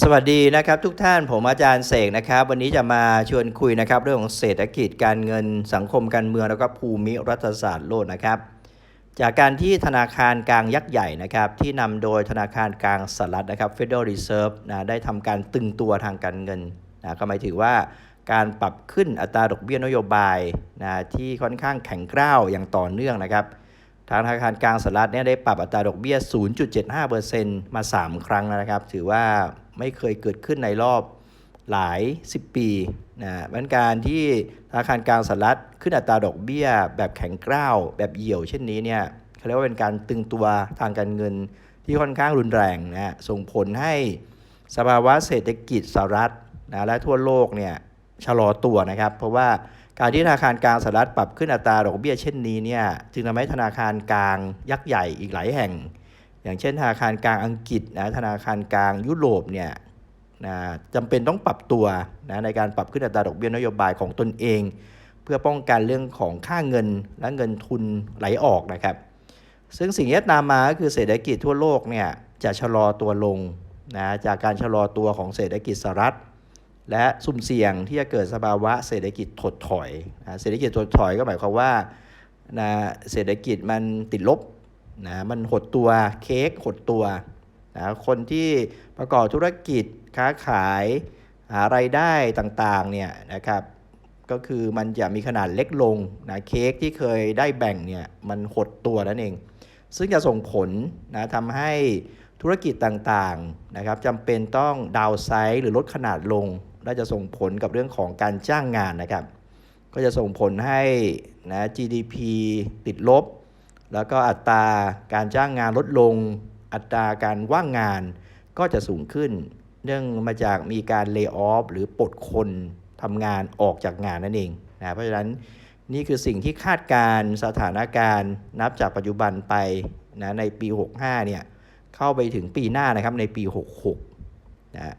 สวัสดีนะครับทุกท่านผมอาจารย์เสกนะครับ วันนี้จะมาชวนคุยนะครับเรื่องของเศรษฐกิจการเงินสังคมการเมืองแล้วก็ภูมิรัฐศาสตร์โลกนะครับ จากการที่ธนาคารกลางยักษ์ใหญ่นะครับที่นำโดยธนาคารกลางสหรัฐนะครับ Federal Reserve นะได้ทำการตึงตัวทางการเงินนะก็หมายถึงว่าการปรับขึ้นอัตราดอกเบี้ยนโยบายนะที่ค่อนข้างแข็งกร้าวอย่างต่อเนื่องนะครับทางธนาคารกลางสหรัฐเนี่ยได้ปรับอัตราดอกเบี้ย 0.75%มา 3 ครั้งแล้วนะครับ ถือว่า ไม่เคยเกิดขึ้นในรอบหลาย 10 ปีนะมันการที่ธนาคารกลางสหรัฐขึ้นอัตราดอกเบี้ย แบบแข็งกร้าวแบบเหี่ยวเช่นนี้เนี่ยเขาเรียกว่าเป็นการตึงตัวทางการเงินที่ค่อนข้างรุนแรงนะส่งผลให้สภาวะเศรษฐกิจสหรัฐนะและทั่วโลกเนี่ยชะลอตัวนะครับ เพราะว่าการที่ธนาคารกลางสหรัฐปรับขึ้นอัตราดอกเบี้ยเช่นนี้เนี่ยจึงทำให้ธนาคารกลางยักษ์ใหญ่อีกหลายแห่ง อย่างเช่นธนาคารกลางอังกฤษนะธนาคารกลางยุโรปเนี่ยนะจำเป็นต้องปรับตัวนะในการปรับขึ้นอัตราดอกเบี้ยนโยบายของตนเอง เพื่อป้องกันเรื่องของค่าเงินและเงินทุนไหลออกนะครับ ซึ่งสิ่งที่ตามมาก็คือเศรษฐกิจทั่วโลกเนี่ยจะชะลอตัวลงนะจากการชะลอตัวของเศรษฐกิจสหรัฐ และสุ่มเสี่ยงที่จะเกิดสภาวะเศรษฐกิจถดถอยนะเศรษฐกิจถดถอยก็หมายความว่านะเศรษฐกิจมันติดลบ นะมันหดตัวเค้กหดตัวนะคนที่ประกอบธุรกิจค้าขายหารายได้ต่างๆเนี่ยนะครับก็คือมันจะมีขนาดเล็กลงนะเค้กที่เคยได้แบ่งเนี่ยมันหดตัวนั่นเอง ซึ่งจะส่งผลนะทำให้ธุรกิจต่างๆนะครับจำเป็นต้องดาวไซด์หรือลดขนาดลง และจะส่งผลกับเรื่องของการจ้างงานนะครับ ก็จะส่งผลให้นะ GDP ติดลบ แล้วก็อัตราการจ้างงานลดลง อัตราการว่างงานก็จะสูงขึ้น เนื่องมาจากมีการเลิกออฟหรือปลดคนทำงานออกจากงานนั่นเองนะเพราะฉะนั้นนี่คือสิ่งที่คาดการณ์สถานการณ์นับจากปัจจุบันไปนะในปี 65 เนี่ยเข้าไปถึงปีหน้านะครับในปี 66นะ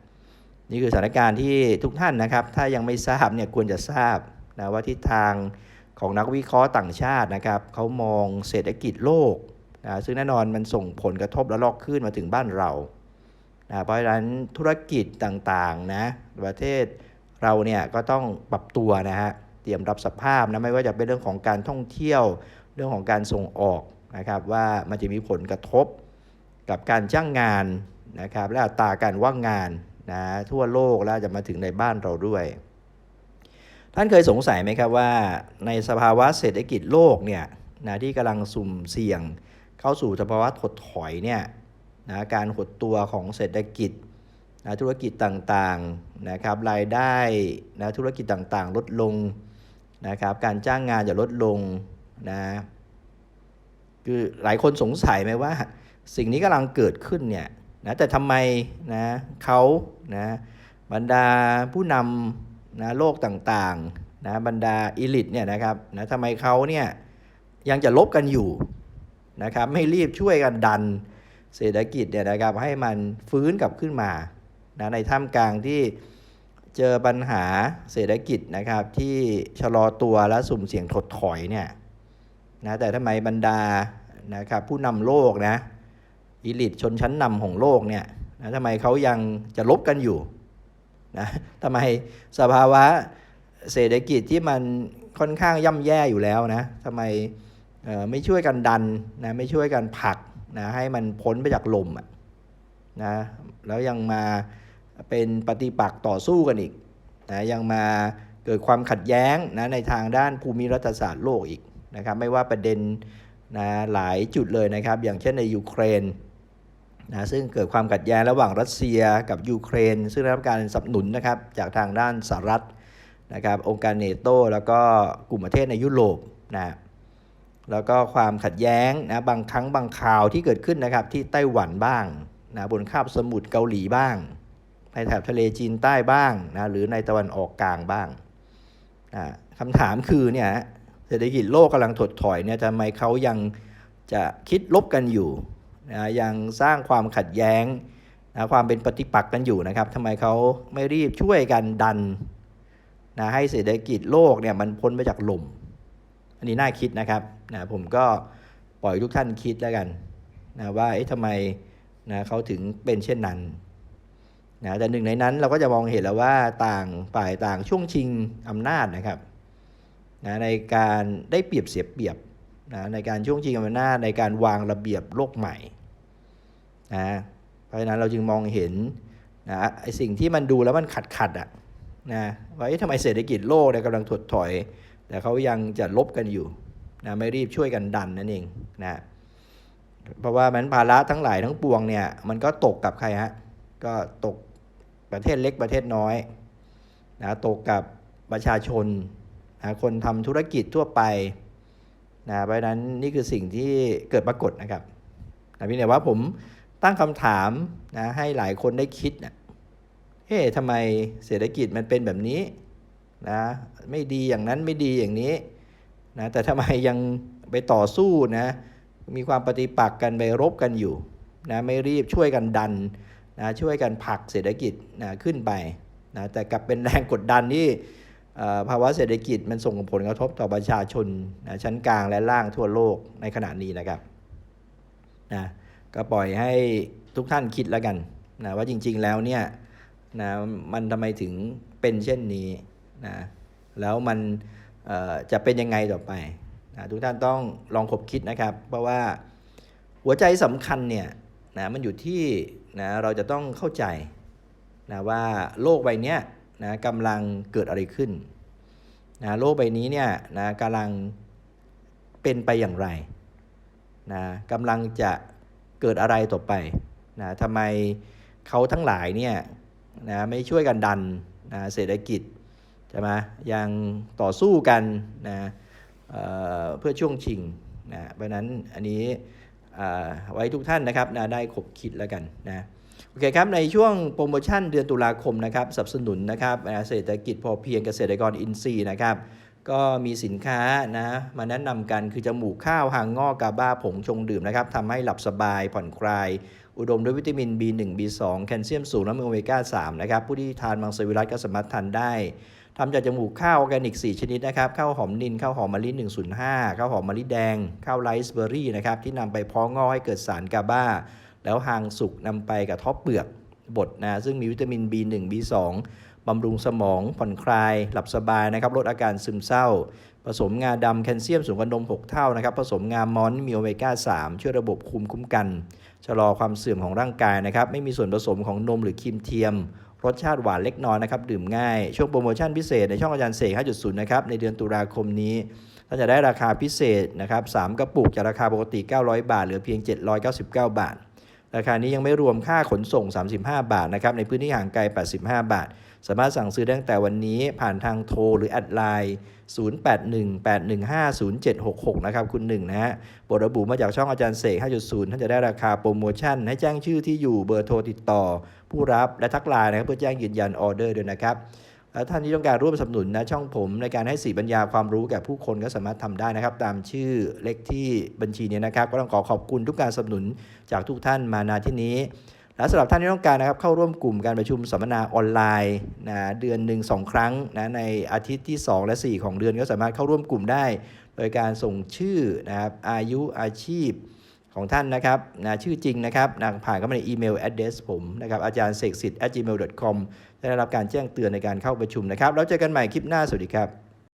นี่คือสถานการณ์ที่ทุกท่านนะครับ ถ้ายังไม่ทราบเนี่ยควรจะทราบนะว่าทิศทาง ของนักวิเคราะห์ต่างชาตินะครับเขามองเศรษฐกิจโลกนะซึ่งแน่นอนมันส่งผลกระทบและลอกขึ้นมาถึงบ้านเรานะเพราะฉะนั้นธุรกิจต่างๆนะประเทศเราเนี่ยก็ต้องปรับตัวนะฮะเตรียมรับสภาพนะไม่ว่าจะเป็นเรื่องของการท่องเที่ยว เรื่องของการส่งออกนะครับว่ามันจะมีผลกระทบกับการจ้างงานนะครับและอัตราการว่างงานนะทั่วโลกแล้วจะมาถึงในบ้านเราด้วย ท่านเคยสงสัยไหมครับว่าในสภาวะเศรษฐกิจโลกเนี่ยนะที่กำลังสุ่มเสี่ยง เข้าสู่สภาวะถดถอยเนี่ยนะการหดตัวของเศรษฐกิจนะธุรกิจต่างๆนะครับรายได้นะธุรกิจต่างๆ ลดลงนะครับการจ้างงานจะลดลงนะคือหลายคนสงสัยไหมว่า สิ่งนี้กำลังเกิดขึ้นเนี่ยนะแต่ทำไมนะเขานะบรรดาผู้นำ นะโลกต่างๆนะบรรดาอิลิทเนี่ยนะครับนะทำไมเขาเนี่ยยังจะลบกันอยู่นะครับไม่รีบช่วยกันดันเศรษฐกิจเนี่ยนะครับให้มันฟื้นกลับขึ้นมานะในท่ามกลางที่เจอปัญหาเศรษฐกิจนะครับที่ชะลอตัวและสุ่มเสี่ยงถดถอยเนี่ยนะแต่ทำไมบรรดานะครับผู้นำโลกนะอิลิทชนชั้นนำของโลกเนี่ยนะทำไมเขายังจะลบกันอยู่ นะทำไมสภาวะเศรษฐกิจที่มันค่อนข้างย่ำแย่อยู่แล้วนะทำไมไม่ช่วยกันดันนะไม่ช่วยกันผลักนะให้มันพ้นไปจากลมอะนะแล้วยังมาเป็นปฏิปักษ์ต่อสู้กันอีกนะยังมาเกิดความขัดแย้งนะในทางด้านภูมิรัฐศาสตร์โลกอีกนะครับไม่ว่าประเด็นนะหลายจุดเลยนะครับ อย่างเช่นในยูเครน นะซึ่งเกิดความขัดแย้งระหว่างรัสเซียกับยูเครน ซึ่งได้รับการสนับสนุนนะครับจากทางด้านสหรัฐนะครับองค์การเนโตแล้วก็กลุ่มประเทศในยุโรปนะแล้วก็ความขัดแย้งนะบางครั้งบางข่าวที่เกิดขึ้นนะครับที่ไต้หวันบ้างนะบนคาบสมุทรเกาหลีบ้าง ในแถบทะเลจีนใต้บ้างนะหรือในตะวันออกกลางบ้างนะคำถามคือเนี่ยเศรษฐกิจโลกกำลังถดถอยเนี่ยทำไมเขายังจะคิดลบกันอยู่ นะยังสร้างความขัดแย้งนะความเป็นปฏิปักษ์กันอยู่นะครับทำไมเขาไม่รีบช่วยกันดันนะให้เศรษฐกิจโลกเนี่ยมันพ้นไปจากหล่ม อันนี้น่าคิดนะครับนะผมก็ปล่อยทุกท่านคิดแล้วกันนะว่าเอ๊ะทำไมนะเขาถึงเป็นเช่นนั้นนะแต่หนึ่งในนั้นเราก็จะมองเห็นแล้วว่าต่างฝ่ายต่างช่วงชิงอำนาจนะครับนะในการได้เปรียบเสียเปรียบนะในการช่วงชิงอำนาจในการวางระเบียบโลกใหม่ นะเพราะฉะนั้นเราจึงมองเห็นนะไอสิ่งที่มันดูแล้วมันขัดขัดอะนะว่าทำไมเศรษฐกิจโลกเนี่ยกำลังถดถอย แต่เขายังจะลบกันอยู่นะไม่รีบช่วยกันดันนั่นเองนะเพราะว่ามันภาระทั้งหลายทั้งปวงเนี่ยมันก็ตกกับใครฮะก็ตกประเทศเล็กประเทศน้อยนะตกกับประชาชนนะคนทำธุรกิจทั่วไปนะเพราะฉะนั้นนี่คือสิ่งที่เกิดปรากฏนะครับนะพี่เนี่ยว่าผม ตั้งคำถามนะให้หลายคนได้คิดนะเฮ้ทำไมเศรษฐกิจมันเป็นแบบนี้นะไม่ดีอย่างนั้นไม่ดีอย่างนี้นะแต่ทำไมยังไปต่อสู้นะมีความปฏิปักษ์กันไปรบกันอยู่นะไม่รีบช่วยกันดันนะช่วยกันผลักเศรษฐกิจนะขึ้นไปนะแต่กลับเป็นแรงกดดันที่ภาวะเศรษฐกิจมันส่งผลกระทบต่อประชาชนนะชั้นกลางและล่างทั่วโลกในขณะนี้นะครับนะ ก็ปล่อยให้ทุกท่านคิดแล้วกันนะว่าจริง ๆแล้วเนี่ยนะมันทำไมถึงเป็นเช่นนี้นะแล้วมันเอ่อจะเป็นยังไงต่อไปนะทุกท่านต้องลองคบคิดนะครับ เพราะว่าหัวใจสำคัญเนี่ยนะมันอยู่ที่นะเราจะต้องเข้าใจนะว่าโลกใบนี้นะกำลังเกิดอะไรขึ้นนะโลกใบนี้เนี่ยนะกำลังเป็นไปอย่างไรนะกำลังจะ เกิดอะไรต่อไปนะทำไมเขาทั้งหลายเนี่ยนะไม่ช่วยกันดันนะเศรษฐกิจใช่ไหมยังต่อสู้กันนะเเพื่อช่วงชิงนะเพราะนั้นอันนี้อ่าไว้ทุกท่านนะครับนะได้ขบคิดแล้วกันนะโอเคครับ ในช่วงโปรโมชั่นเดือนตุลาคมนะครับสนับสนุนนะครับเศรษฐกิจพอเพียงเกษตรกรอินทรีย์นะครับ ก็มีสินค้านะมาแนะนำกันคือจมูกข้าวหางงอกกาบ้าผงชงดื่มนะครับทำให้หลับสบายผ่อนคลาย อุดมด้วยวิตามิน B1 B2 แคลเซียมสูงและมีโอเมก้า 3 นะครับ ผู้ที่ทานมังสวิรัตก็สามารถทานได้ทำจากจมูกข้าวออร์แกนิก 4 ชนิดนะครับข้าวหอมนินข้าวหอมมะลิ 105ข้าวหอมมะลิแดงข้าวไรซ์เบอร์รี่นะครับที่นำไปเพาะงอกให้เกิดสารกาบาแล้วหางสุกนำไปกระเทบเปลือกบดนะซึ่งมีวิตามิน B1 B2 บำรุงสมองผ่อนคลาย หลับสบายนะครับลดอาการซึมเศร้า ผสมงาดำแคลเซียมสูงกว่านม 6 เท่านะครับผสมงามอนมีโอเมก้า 3 ช่วยระบบภูมิคุ้มกันชะลอความเสื่อมของร่างกายนะครับไม่มีส่วนผสมของนมหรือครีมเทียมรสชาติหวานเล็กน้อยนะครับ ดื่มง่าย ช่วงโปรโมชั่นพิเศษในช่องอาจารย์เสก 5.0 นะครับ ในเดือนตุลาคมนี้ท่านจะได้ราคาพิเศษนะครับ 3 กระปุกจากราคาปกติ 900 บาท เหลือเพียง 799 บาท ราคานี้ยังไม่รวมค่าขนส่ง 35 บาทนะครับในพื้นที่ห่างไกล 85 บาท สามารถสั่งซื้อได้ตั้งแต่วันนี้ผ่านทางโทรหรือแอดไลน์ 0818150766 นะครับคุณหนึ่งนะฮะบทระบุมาจากช่องอาจารย์เสก 5.0 ท่านจะได้ราคาโปรโมชั่น ให้แจ้งชื่อที่อยู่เบอร์โทรติดต่อ ผู้รับและทักไลน์นะครับเพื่อแจ้งยืนยันออเดอร์ด้วยนะครับ ท่านที่ต้องการร่วมสนับสนุนนะช่องผมในการให้สีบรรยาความรู้แก่ผู้คนก็สามารถทำได้นะครับ ตามชื่อเลขที่บัญชีเนี้นะครับ ก็ต้องขอขอบคุณทุกการสนับสนุนจากทุกท่านมานาที่นี้และสำหรับท่านที่ต้องการนะครับเข้าร่วมกลุ่มการประชุมสัมมนาออนไลน์นะเดือนหนึ่งสองครั้งนะในอาทิตย์ที่ 2 และ 4 ของเดือนก็สามารถเข้าร่วมกลุ่มได้ โดยการส่งชื่อนะครับอายุอาชีพ ของท่านนะครับนะชื่อจริงนะครับนะผ่านเข้ามาในอีเมล address ผมนะครับอาจารย์เสกสิทธิ์ at gmail com จะได้รับการแจ้งเตือนในการเข้าประชุมนะครับ แล้วเจอกันใหม่คลิปหน้า สวัสดีครับ